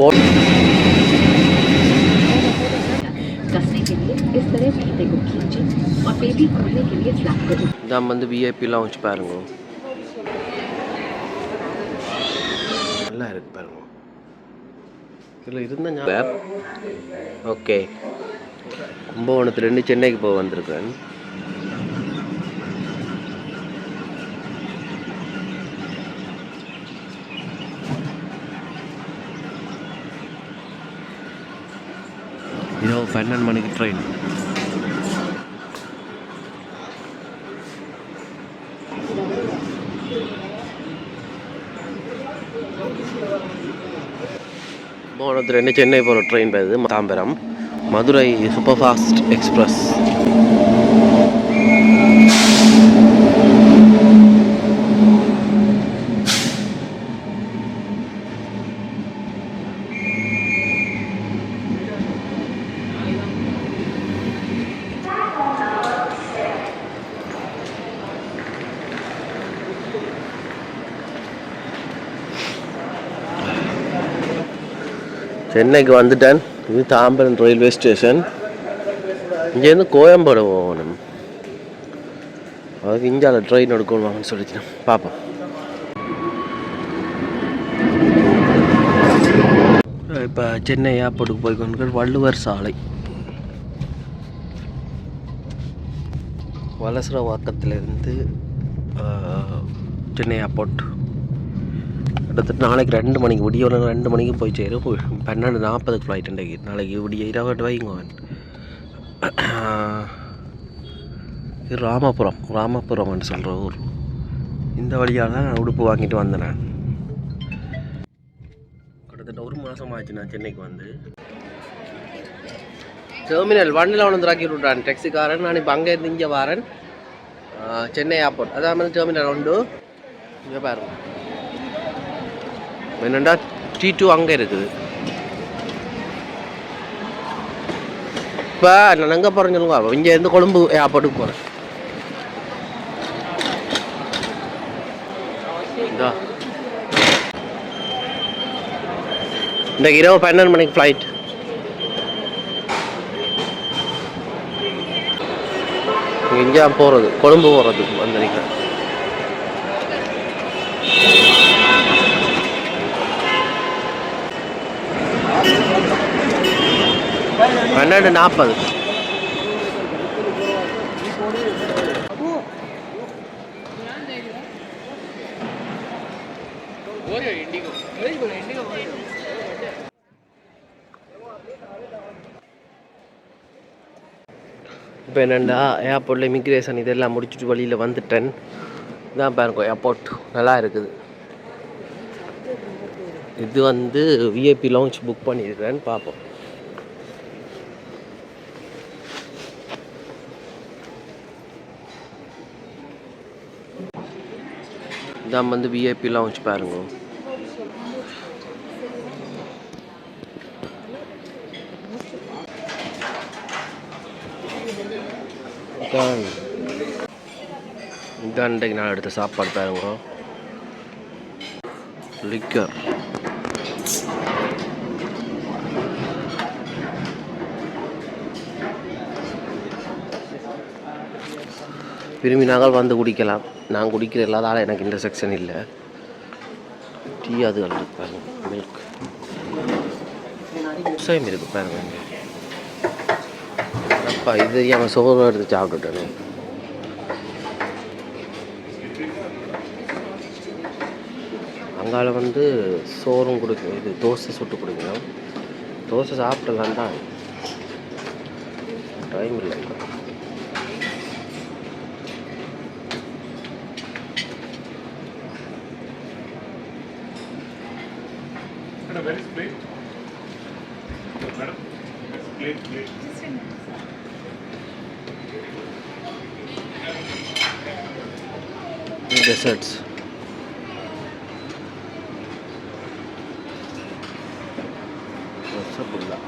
Four ഇതാ வந்து VIP launch பாருங்க நல்லா இருக்கு பாருங்க இதில் இருந்தால் ஞாபகம் ஓகே கும்பகோணத்துலேருந்து சென்னைக்கு போக வந்திருக்கேன் இதோ பன்னெண்டு மணிக்கு ட்ரெயின் கும்பகோணத்துலேருந்து சென்னை போகிற ட்ரெயின் போகுது Tambaram. Madurai super fast express சென்னைக்கு வந்துட்டேன். இது தாம்பரம் ரயில்வே ஸ்டேஷன். இங்கேருந்து கோயம்பேடு போகணும். அதுக்கு இந்தியாவில் ட்ரெயின் எடுக்கணும்னு சொல்லிச்சு பார்ப்போம் இப்போ சென்னை ஏர்போர்ட்டுக்கு போய் கொண்டு வள்ளுவர் சாலை. வலசரவாக்கத்துலேருந்து சென்னை ஏர்போர்ட் கிட்டத்தட்ட நாளைக்கு ரெண்டு மணிக்கு விடிய ரெண்டு மணிக்கு போய் சேரும் பன்னெண்டு நாற்பதுக்கு ஃப்ளைட் இன்றைக்கு. நாளைக்கு விடிய இருபது வைங்க இது ராமபுரம் ராமபுரம்னு சொல்கிற ஊர். இந்த வழியாக தான் நான் உடுப்பு வாங்கிட்டு வந்தேன் நான். கிட்டத்தட்ட ஒரு மாதம் ஆச்சு நான் சென்னைக்கு வந்து. டெர்மினல் வண்டியில் ஒன்று இறக்கி விட்றான் டெக்ஸிக்காரன் நான் இப்போ அங்கே இருந்து இங்கே வரேன். சென்னை ஏர்போர்ட் அதான் மாதிரி டெர்மினல் ஒன்று இங்கே பாருங்கள் என்னண்டா டி டூ அங்கே இருக்குது. இப்போ நான் எங்கே போகிறேன்னு சொல்லுங்க இங்கே இருந்து கொழும்பு ஏர்போர்ட்டுக்கு போகிறேன் இதா இந்த இரவு பன்னெண்டு மணிக்கு ஃப்ளைட் இங்கே போகிறது கொழும்பு போகிறதுக்கு வந்திருக்கேன். பன்னெண்டு நாற்பது. இப்போ என்னென்னா ஏர்போர்ட்டில் இமிக்ரேஷன் இதெல்லாம் முடிச்சுட்டு வழியில் வந்துட்டேன். இதான் பாருங்க ஏர்போர்ட் நல்லா இருக்குது. இது வந்து விஐபி லான்ச் புக் பண்ணியிருக்கிறேன்னு பார்ப்போம். இதான் வந்து விஐபி லவுஞ்ச் பாருங்க. இதான். இதான் இன்றைக்கு நான் எடுத்த சாப்பாடு பாருங்க. லிக்கர் விரும்பினாங்கள் வந்து குடிக்கலாம். நான் குடிக்கிற இல்லாதால் எனக்கு இந்த செக்ஷன் இல்லை. டீ அது இருக்கு பாருங்க மில்க் விவசாயம் இருக்கு பாருங்க அப்பா இது அவன் சோறு எடுத்து சாப்பிட்டுட்டேன். அங்கால வந்து சோறும் கொடுக்கும் இது தோசை சுட்டு கொடுக்கணும் தோசை சாப்பிடலாம் தான் டைம் இல்லை. the very plate? Madam, plate, plate. Deserts. Rasgulla.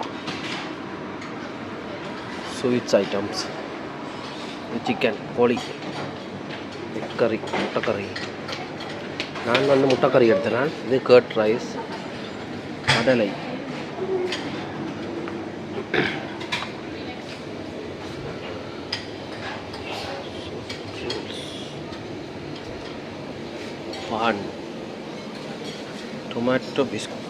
Sweets items. Chicken ಕೋಳಿ ಕರಿ ಮುಟ್ಟ ಕರಿ ನಾನು ಒಂದು ಮುಟ್ಟ ಕರಿ ಹೇಳ್ತೇನೆ ಇದು ಕರ್ಟ್ ರೈಸ್ কাটালাই পান টমেটো বিস্কুট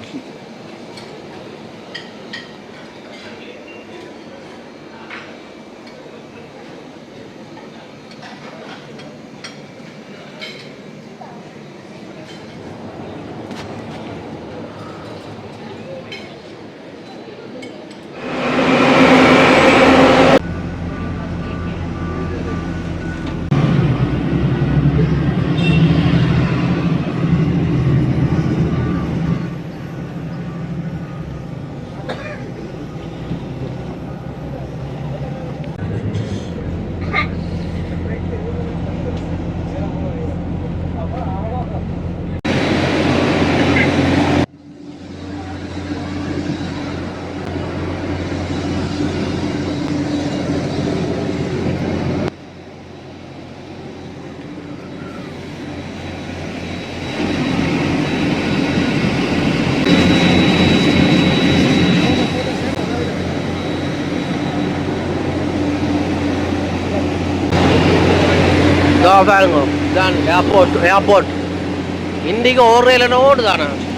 സാധനങ്ങളും ഇതാണ് എയർപോർട്ട് എയർപോർട്ട് ഇന്ത്യയ്ക്ക് ഓർഡർ ചെയ്യലോട് കാണാം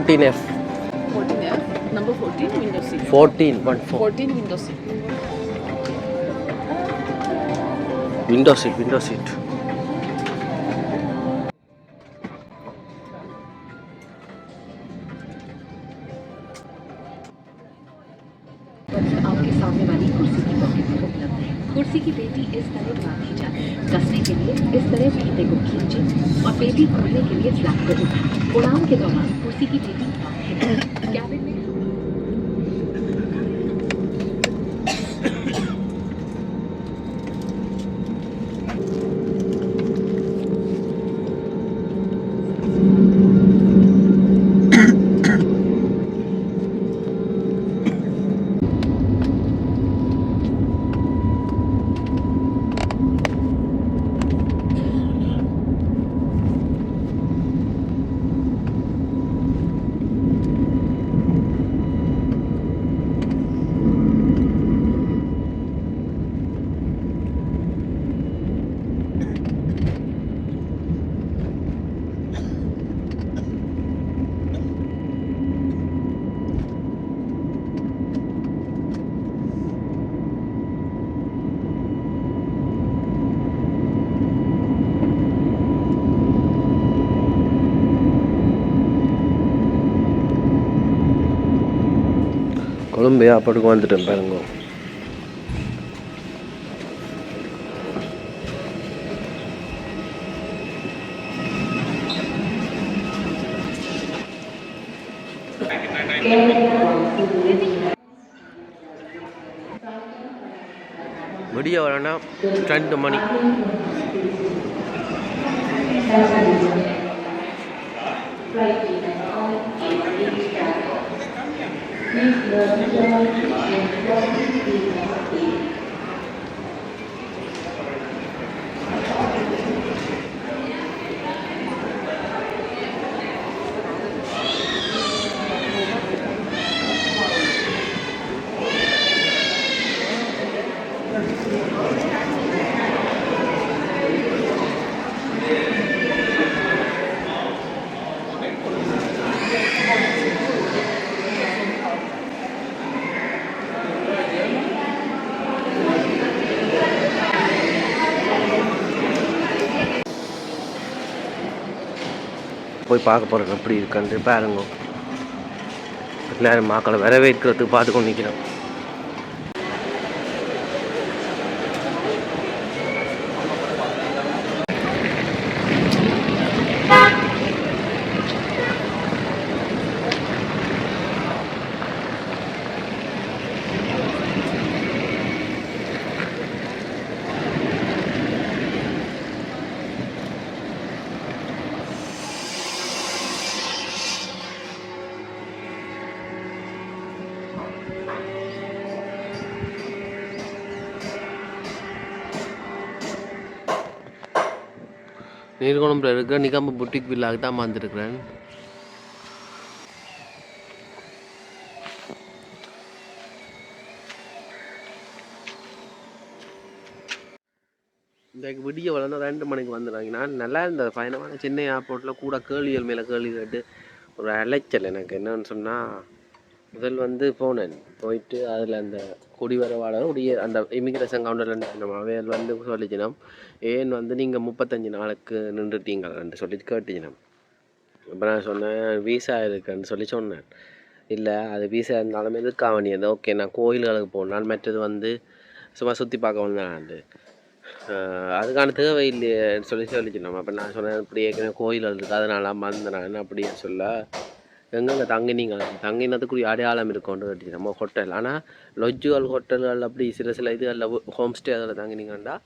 14 F. 14 F. Number 14 window seat. 14 one four. 14 window seat. Window seat. Window seat. आपके सामने वाली कुर्सी की पॉकेट में उपलब्ध है कुर्सी की पेटी इस तरह बांधी जाए कसने के लिए इस तरह फीते को खींचे पेटी पढ़ने के लिए फ्लैप को उड़ान के दौरान कुर्सी की पेटी கொழும்பு ஏர்போர்ட்டுக்கு வந்துட்டேன் பாருங்க. விடிய வரனா ரெண்டு மணி. போய் பார்க்க போகிறேன் எப்படி இருக்குன்ட்டு பாருங்க. எல்லாரும் மக்களை வரவேற்கிறதுக்கு பார்த்து கொண்டு நிற்கிறோம் நீர்கொழும்புல இருக்கிற நிகம்ப புட்டிக் வில்லாக தான் வந்திருக்கிறேன். இன்றைக்கு விடிய வளர்ந்து ரெண்டு மணிக்கு வந்துடுறாங்க. நான் நல்லா இருந்தது. பயணமான சென்னை ஏர்போர்ட்டில் கூட கேள்விகள் மேலே கேள்வி கேட்டு ஒரு அலைச்சல் எனக்கு. என்னன்னு சொன்னால் முதல் வந்து போனேன். போயிட்டு அதில் அந்த குடிவரவாளர் உடைய அந்த இமிகிரேஷன் கவுண்டரில் நம்ம அவையல் வந்து சொல்லிச்சினோம் ஏன் வந்து நீங்கள் முப்பத்தஞ்சு நாளுக்கு நின்றுட்டீங்கன்னு சொல்லி கேட்டுச்சினோம். அப்போ நான் சொன்னேன் வீசா இருக்குன்னு சொல்லி சொன்னேன். இல்லை அது வீசா இருந்தாலும் எதுக்காக வேண்டியது ஓகே நான் கோயில்களுக்கு போனால் மற்றது வந்து சும்மா சுற்றி பார்க்க வந்தேன் அதுக்கான தேவை இல்லையேன்னு சொல்லி சொல்லிச்சினோம். அப்போ நான் சொன்னேன் இப்படி ஏற்கனவே கோயில்கள் இருக்குது அதனால வந்தேன் அப்படியே சொல்ல எங்கெங்கே தங்கினீங்க? தங்கினதுக்குரிய அடையாளம் இருக்கும்னு கட்டி நம்ம ஹோட்டல். ஆனால் லொஜ்ஜுகள் ஹோட்டல்கள் அப்படி சில சில இதுகளில் ஹோம் ஸ்டே அதில் தங்கினீங்கன்னா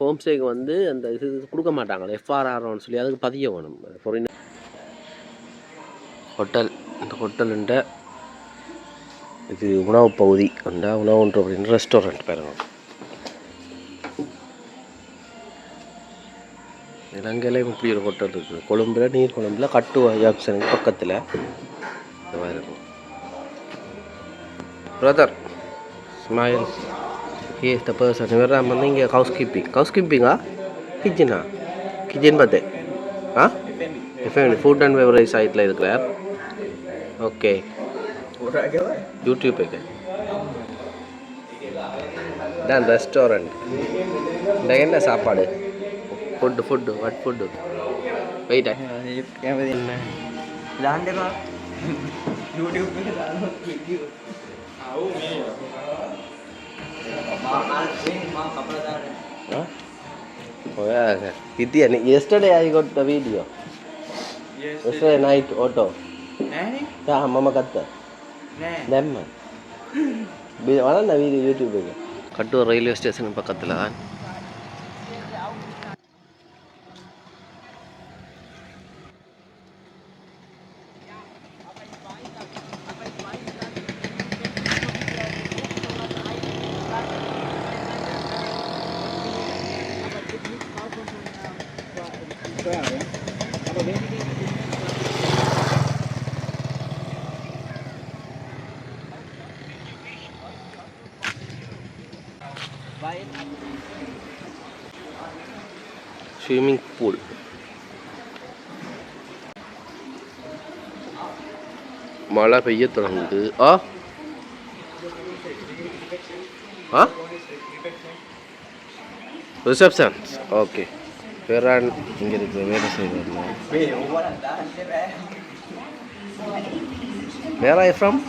ஹோம் ஸ்டேக்கு வந்து அந்த இது கொடுக்க மாட்டாங்களே எஃப்ஆர்ஆர்னு சொல்லி அதுக்கு பதிய வேணும். Foreign hotel. இந்த ஹோட்டலுண்ட இது உணவு பகுதி. அந்த உணவுன்ற அப்படின்னு ரெஸ்டாரண்ட் பாருங்க இலங்கையில் இப்படி ஒரு ஹோட்டல் இருக்குது கொழும்புல நீர் கொழும்புல கட்டுவா ஜங்ஷனுக்கு பக்கத்தில். இந்த மாதிரி இருக்கும். Brother smile a the person இவர் தான் வந்து இங்கே ஹவுஸ் கீப்பிங் ஹவுஸ் கீப்பிங்கா கிச்சனா கிச்சன் பார்த்து ஆ? எஃப்எம் ஃபுட் அண்ட் பெவரேஜ் சைட்டில் இருக்கிறார். ஓகே யூடியூப் இருக்கு ரெஸ்டாரண்ட் இந்த என்ன சாப்பாடு? Food food what food wait ఇది అని ఎస్టర్డే అది కొట్ట వీడియో ఎస్టర్డే నైట్ ఆటో మమ్మ కత్త నెమ్మ வளர்ந்த வீடு யூடியூபுக்கு கட்டூர் ரயில்வே ஸ்டேஷன் பக்கத்தில் தான் ஸ்விம்மிங் பூல் மழை பெய்ய தொடங்குது ஆ ஆ ரிசப்ஷன் ஓகே வேறான் இங்கே இருக்கிற வேலை செய்வாங்க where I from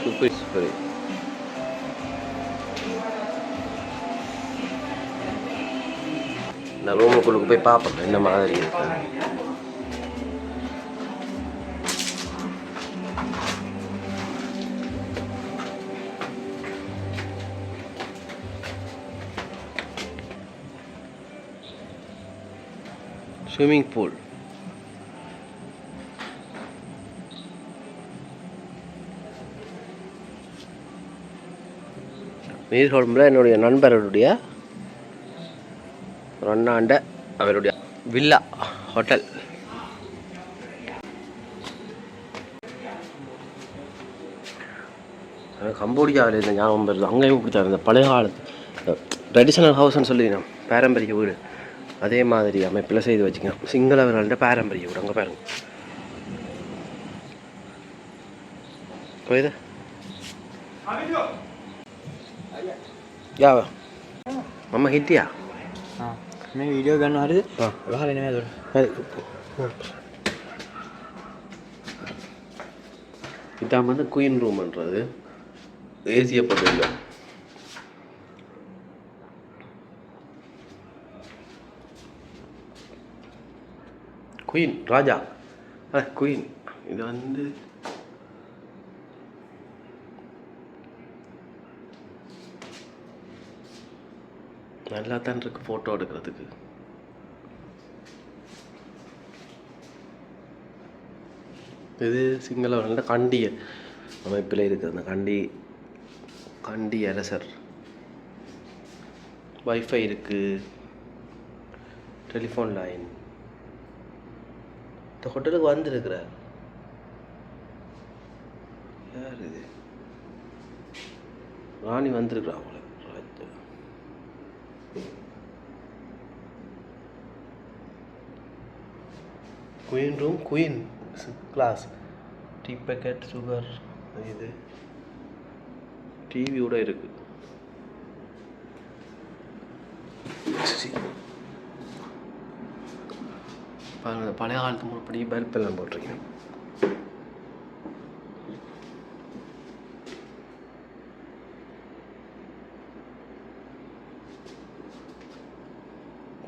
super super நான் ரூமுக்குள்ளுக்கு போய் பார்ப்பேன். என்ன மாதிரி இருக்கு? ஸ்விம்மிங் பூல் நீர்கொழும்பில் என்னுடைய நண்பருடைய ஒரு அண்ணாண்ட அவருடைய வில்லா ஹோட்டல். கம்போடியாவில் இருந்த ஞாபகம் வருது. அங்கேயும் இப்படி தான் இருந்த பழைய காலத்து ட்ரெடிஷ்னல் ஹவுஸ்னு சொல்லி நான் பாரம்பரிய வீடு. அதே மாதிரி அமைப்பில் செய்து வச்சுக்கேன் சிங்களவர்கள்ட்ட பாரம்பரிய வீடு அங்கே பாருங்க போயுது யா මම හිටියා මේ වීඩියෝ ගන්න හරිද ආ. ගහලන දුර இதான் வந்து குயின் ரூம்ன்றது ஏசிய பகுதியில் குயின் ராஜா குயின் இது வந்து நல்லா தான் இருக்குது ஃபோட்டோ எடுக்கிறதுக்கு. இது சிங்கள நல்ல கண்டிய அமைப்பில் இருக்குது. அந்த கண்டி கண்டி அரசர். வைஃபை இருக்குது டெலிஃபோன் லைன் இந்த ஹோட்டலுக்கு வந்திருக்கிறார். யார் இது ராணி வந்திருக்கிறா அவங்கள queen room queen class tea packet sugar இது. டிவியோட இருக்குது சி. பழைய காலத்து முறைப்படி பல்ப் எல்லாம் போட்டிருக்கேன்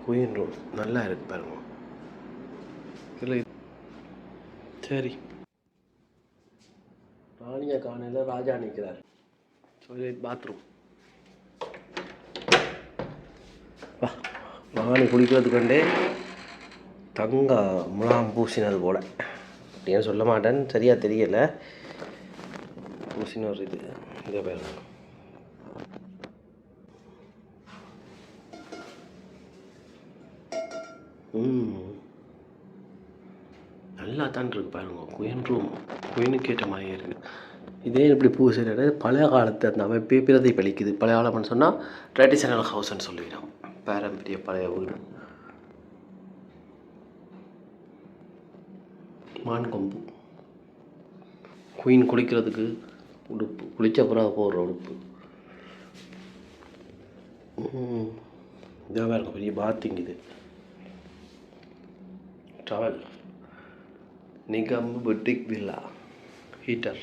குயின் ரோல் நல்லா இருக்கு பாருங்க. இல்லை சரி. ராணியை காணையில் ராஜா நிற்கிறார் டாய்லெட் பாத்ரூம் வா. ராணி குளிக்கிறதுக்கண்டே தங்க முலாம் பூசினது போல். அப்படின்னு சொல்ல மாட்டேன்னு சரியாக தெரியலை. பூசின ஒரு இது. இதை பேர். ம். நல்லா தான் இருக்கு பாருங்க. குயின் ரூம் குயினுக்கு ஏற்ற மாதிரி இருக்குது இதே இப்படி பூசிட பழைய காலத்து அந்த அமைப்பே பிரதிபலிக்குது. பழைய காலம்னு சொன்னால் ட்ரெடிஷனல் ஹவுஸ்ன்னு சொல்லிடும் பாரம்பரிய பழைய வீடு மான் கொம்பு. குயின் குளிக்கிறதுக்கு உடுப்பு. குளித்த பிறகு போடுற உடுப்பு. இதாக இருக்கும். பெரிய பாத்திங் இது. டவல் நிகம் பெட்டிக் வில்லா ஹீட்டர்